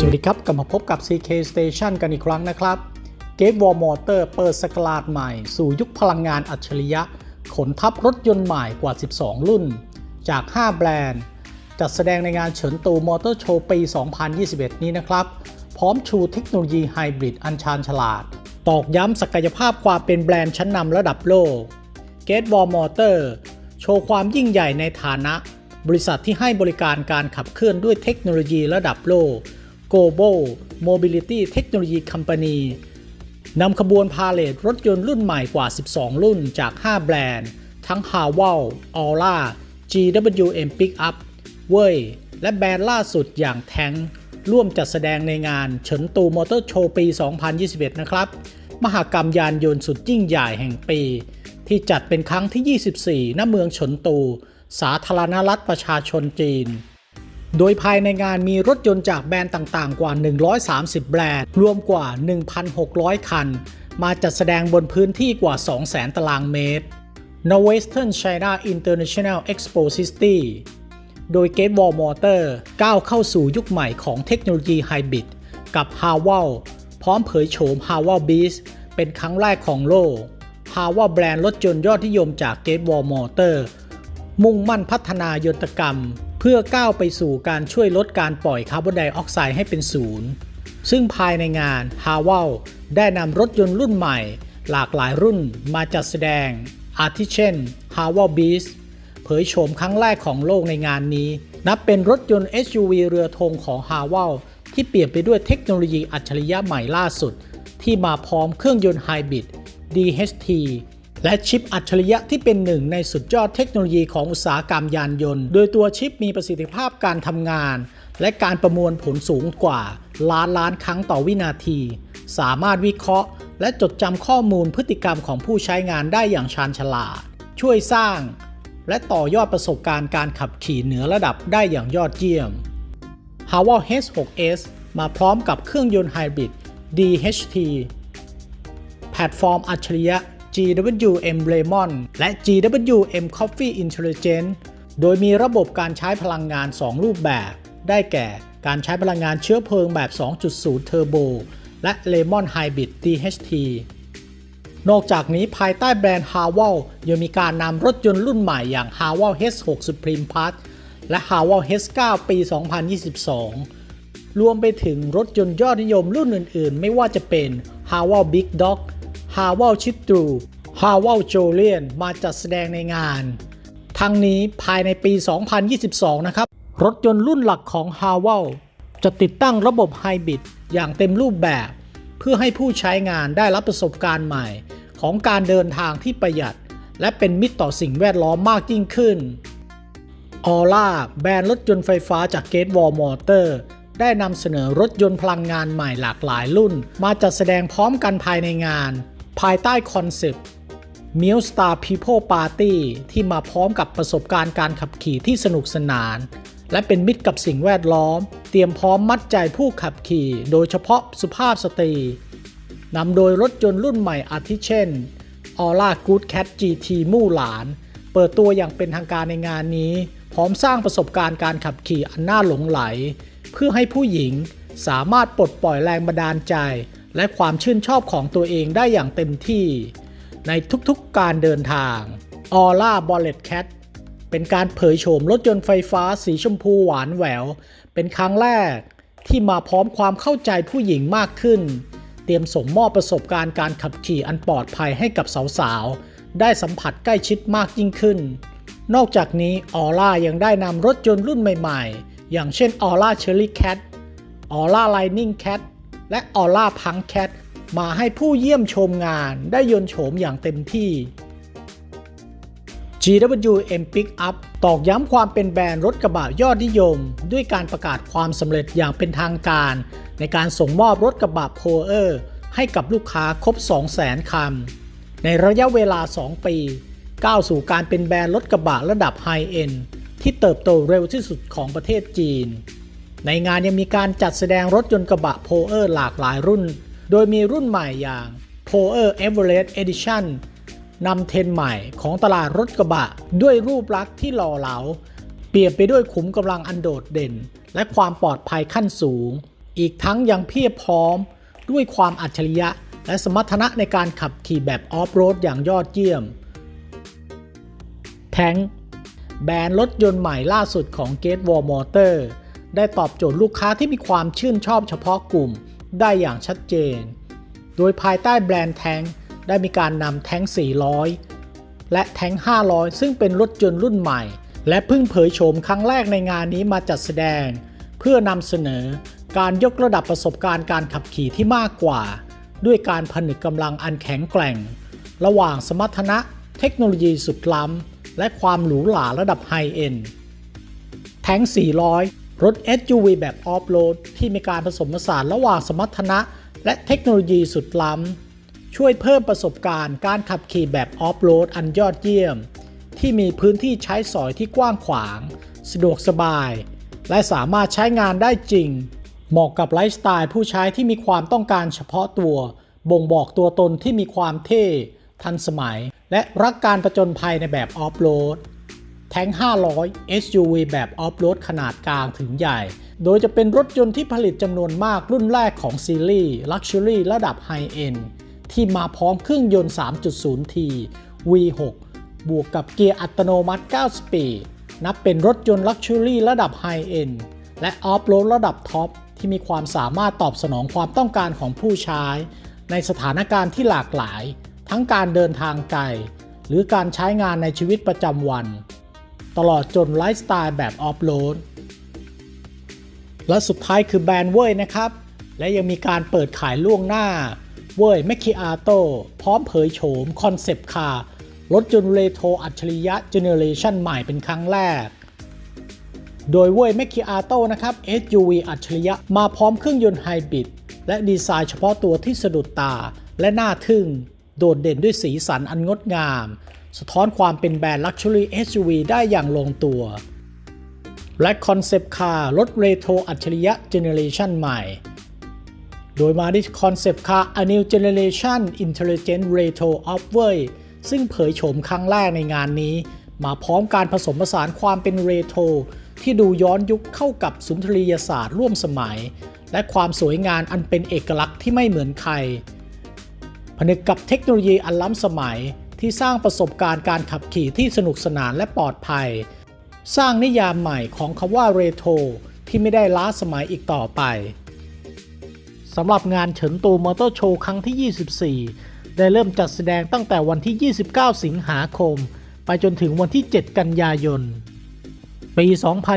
สวัสดีครับ กลับมาพบกับ CK Station กันอีกครั้งนะครับ Gate Wall Motor เปิดสกราดใหม่ สู่ยุคพลังงานอัจฉริยะ ขนทับรถยนต์ใหม่กว่า 12 รุ่น จาก 5 แบรนด์ จัดแสดงในงานเฉินตูมอเตอร์โชว์ปี 2021 นี้นะครับ พร้อมชูเทคโนโลยีไฮบริดอันชาญฉลาด ตอกย้ำศักยภาพความเป็นแบรนด์ชั้นนำระดับโลก Gate Wall Motor โชว์ความยิ่งใหญ่ในฐานะ บริษัทที่ให้บริการการขับเคลื่อนด้วยเทคโนโลยีระดับโลก Global Mobility Technology Company นำขบวนพาเลทรถยนต์รุ่นใหม่กว่า 12 รุ่นจาก 5 แบรนด์ ทั้ง h a w a l Aura GWM Pickup เว่ยและแบรนด์ล่าสุดอย่าง Tank ร่วมจัดแสดงในงานเฉินตูมอเตอร์โชว์ปี 2021 นะครับ มหากรรมยานยนต์สุดยิ่งใหญ่แห่งปี ที่จัดเป็นครั้งที่ 24 ณ เมืองเฉินตู สาธารณรัฐประชาชนจีน โดยภายในงานมีรถยนต์จากแบรนด์ต่างๆ กว่า 130 แบรนด์ รวมกว่า 1,600 คัน มาจัดแสดงบนพื้นที่กว่า 200,000 ตารางเมตร n o r w e s t e r n China International Expo City โดย Gate Wall Motor ก้าวเข้าสู่ยุคใหม่ของเทคโนโลยีไฮบริดกับ h a w a l พร้อมเผยโฉม h a w a l Beast เป็นครั้งแรกของโลก h a w a l แบรนด์รถยนต์ยอดนิยมจาก Gate Wall Motor มุ่งมั่นพัฒนายนตกรรม เพื่อก้าวไปสู่การช่วยลดการปล่อยคาร์บอนไดออกไซด์ให้เป็นศูนย์ ซึ่งภายในงาน h a w a l ได้นำรถยนต์รุ่นใหม่ หลากหลายรุ่นมาจัดแสดง อาทิเช่น h a w a l Beast เผยโฉมครั้งแรกของโลกในงานนี้ นับเป็นรถยนต์ SUV เรือธงของ h a w a l ที่เปลี่ยนไปด้วยเทคโนโลยีอัจฉริยะใหม่ล่าสุด ที่มาพร้อมเครื่องยนต์ไฮบริด DHT และชิปอัจฉริยะที่เป็นหนึ่งในสุดยอดเทคโนโลยีของอุตสาหกรรมยานยนต์ โดยตัวชิปมีประสิทธิภาพการทำงาน และการประมวลผลสูงกว่า ล้านล้านครั้งต่อวินาที สามารถวิเคราะห์ และจดจำข้อมูลพฤติกรรมของผู้ใช้งานได้อย่างชาญฉลาด ช่วยสร้าง และต่อยอดประสบการณ์การขับขี่เหนือระดับได้อย่างยอดเยี่ยม h a w a l H6s มาพร้อมกับเครื่องยนต์ไฮบริด DHT แพลตฟอร์มอัจฉริยะ GWM Lemon และ GWM Coffee Intelligence โดยมีระบบการใช้พลังงาน 2 รูปแบบ ได้แก่การใช้พลังงานเชื้อเพลิงแบบ 2.0 Turbo และ Lemon Hybrid DHT นอกจากนี้ภายใต้แบรนด์ h a w a l ยังมีการนำรถยนต์รุ่นใหม่อย่าง h a w a l H6 Supreme Plus และ h a w a l H9 ปี 2022 รวมไปถึงรถยนต์ยอดนิยมรุ่นอื่นๆ ไม่ว่าจะเป็น h a w a l Big Dog h a w a l c h i t r u h a w a l j o l i a n มาจัดแสดงในงาน ทั้งนี้ภายในปี 2022 นะครับ รถยนต์รุ่นหลักของ h a w a l จะติดตั้งระบบไฮบริดอย่างเต็มรูปแบบ เพื่อให้ผู้ใช้งานได้รับประสบการณ์ใหม่ ของการเดินทางที่ประหยัด และเป็นมิตรต่อสิ่งแวดล้อมมากยิ่งขึ้นออร่าแบรนด์รถยนต์ไฟฟ้าจาก Gate Wall Motor ได้นำเสนอรถยนต์พลังงานใหม่หลากหลายรุ่น มาจัดแสดงพร้อมกันภายในงาน ภายใต้คอนเซปต์ m i l Star People Party ที่มาพร้อมกับประสบการณ์การขับขี่ที่สนุกสนาน และเป็นมิตรกับสิ่งแวดล้อม เตรียมพร้อมมัดใจผู้ขับขี่ โดยเฉพาะสุภาพสตรีนำโดยรถยนต์รุ่นใหม่อาทิเช่น Aura Good Cat GT มู่หลาน เปิดตัวอย่างเป็นทางการในงานนี้ พร้อมสร้างประสบการณ์การขับขี่อันน่าหลงไหล เพื่อให้ผู้หญิงสามารถปลดปล่อยแรงบันดาลใจ และความชื่นชอบของตัวเองได้อย่างเต็มที่ ในทุกๆการเดินทาง Aura b o l l e t Cat เป็นการเผยโฉมรถยนต์ไฟฟ้าสีชมพูหวานแหวว เป็นครั้งแรกที่มาพร้อมความเข้าใจผู้หญิงมากขึ้น เตรียมส่งมอบประสบการณ์การขับขี่อันปลอดภัยให้กับสาวๆ ได้สัมผัสใกล้ชิดมากยิ่งขึ้น นอกจากนี้ออร่ายังได้นำรถยนต์รุ่นใหม่ๆ อย่างเช่น Aura Cherry Cat Aura Lightning Cat แล และ Aura Punk Cat มาให้ผู้เยี่ยมชมงานได้ยนโฉมอย่างเต็มที่ GWM Pickup ตอกย้ำความเป็นแบรนด์รถกระบะยอดนิยม ด้วยการประกาศความสำเร็จอย่างเป็นทางการ ในการส่งมอบรถกระบะโพเออร์ให้กับลูกค้าครบ 200,000 คัน ในระยะเวลา 2 ปี ก้าวสู่การเป็นแบรนด์รถกระบะระดับไฮเอ็นที่เติบโตเร็วที่สุดของประเทศจีน ในงานยังมีการจัดแสดงรถยนต์กระบะโพเออร์หลากหลายรุ่น โดยมีรุ่นใหม่อย่าง p o e r Everest Edition นำเทรนใหม่ของตลาดรถกระบะ ด้วยรูปลักษณ์ที่หล่อเหลา เปรียบไปด้วยขุมกำลังอันโดดเด่น และความปลอดภัยขั้นสูง อีกทั้งยังเพียบพร้อม ด้วยความอัจฉริยะ และสมรรถนะในการขับขี่แบบออฟโรดอย่างยอดเยี่ยม แทงแบรนด์รถยนต์ใหม่ล่าสุดของ Gate Wall Motor ได้ตอบโจทย์ลูกค้าที่มีความชื่นชอบเฉพาะกลุ่มได้อย่างชัดเจน โดยภายใต้แบรนด์แทงได้มีการนำแทง400 และแทง500 ซึ่งเป็นรถยนต์รุ่นใหม่ และเพิ่งเผยโฉมครั้งแรกในงานนี้มาจัดแสดง เพื่อนำเสนอการยกระดับประสบการณ์การขับขี่ที่มากกว่า ด้วยการผนึกกำลังอันแข็งแกร่ง ระหว่างสมรรถนะเทคโนโลยีสุดล้ำและความหรูหราระดับไฮเอ็นแทง400 รถ SUV แบบออฟโรดที่มีการผสมผสานระหว่างสมรรถนะ และเทคโนโลยีสุดล้ำ ช่วยเพิ่มประสบการณ์การขับขี่แบบออฟโรดอันยอดเยี่ยม ที่มีพื้นที่ใช้สอยที่กว้างขวาง สะดวกสบาย และสามารถใช้งานได้จริง เหมาะกับไลฟ์สไตล์ผู้ใช้ที่มีความต้องการเฉพาะตัว บ่งบอกตัวตนที่มีความเท่ ทันสมัย และรักการประจนภัยในแบบออฟโรด แทง500 SUV แบบออฟโรดขนาดกลางถึงใหญ่ โดยจะเป็นรถยนต์ที่ผลิตจำนวนมากรุ่นแรกของซีรีส์ Luxury ระดับไฮเอ็นที่มาพร้อมเครื่องยนต์ 3.0T V6 บวกกับเกียร์อัตโนมัติ 9 สปีด นับเป็นรถยนต์ Luxury ระดับไฮเอ็นและออฟโรดระดับท็อปที่มีความสามารถตอบสนองความต้องการของผู้ใช้ ในสถานการณ์ที่หลากหลาย ทั้งการเดินทางไกล หรือการใช้งานในชีวิตประจำวัน ตลอดจนไลฟ์สไตล์แบบออฟโรดและสุดท้ายคือแบรนด์เว่ยนะครับ และยังมีการเปิดขายล่วงหน้า เว่ยแมคคิอาโตพร้อมเผยโฉมคอนเซปต์คาร์รถยนต์เรโทรอัจฉริยะเจเนเรชันใหม่เป็นครั้งแรก โดยเว่ยแมคคิอาโตนะครับ SUV อัจฉริยะมาพร้อมเครื่องยนต์ไฮบริดและดีไซน์เฉพาะตัวที่สะดุดตาและน่าทึ่ง โดดเด่นด้วยสีสันอันงดงาม สะท้อนความเป็นแบรนด์ Luxury SUV ได้อย่างลงตัว และคอนเซปต์คาร์รถเรโทรอัจฉริยะเจเนเรชันใหม่ โดยมาด้วยคอนเซปต์คาร์ A New Generation Intelligent Retro of Way ซึ่งเผยโฉมครั้งแรกในงานนี้ มาพร้อมการผสมผสานความเป็นเรโทรที่ดูย้อนยุคเข้ากับสุนทรียศาสตร์ร่วมสมัย และความสวยงามอันเป็นเอกลักษณ์ที่ไม่เหมือนใครผนึกกับเทคโนโลยีอันล้ำสมัย ที่สร้างประสบการณ์การขับขี่ที่สนุกสนานและปลอดภัย สร้างนิยามใหม่ของคำว่าเรโทรที่ไม่ได้ล้าสมัยอีกต่อไปสำหรับงานเฉินตูมอเตอร์โชว์ครั้งที่ 24 ได้เริ่มจัดแสดงตั้งแต่วันที่ 29 สิงหาคม ไปจนถึงวันที่ 7 กันยายน ปี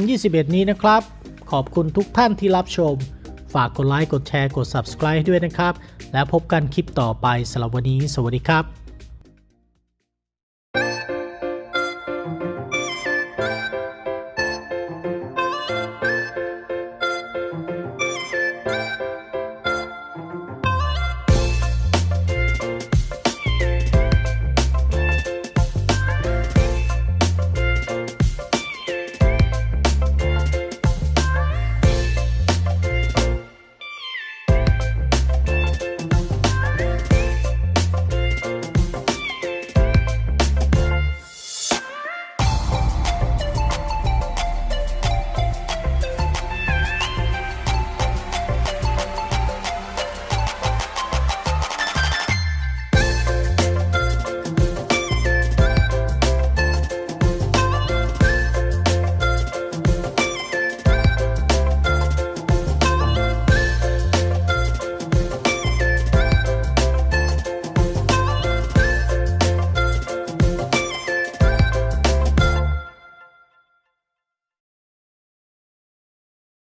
2021 นี้นะครับ ขอบคุณทุกท่านที่รับชม ฝากกดไลค์ กดแชร์ กด Subscribe ให้ด้วยนะครับ แล้วพบกันคลิปต่อไปสำหรับวันนี้ สวัสดีครับ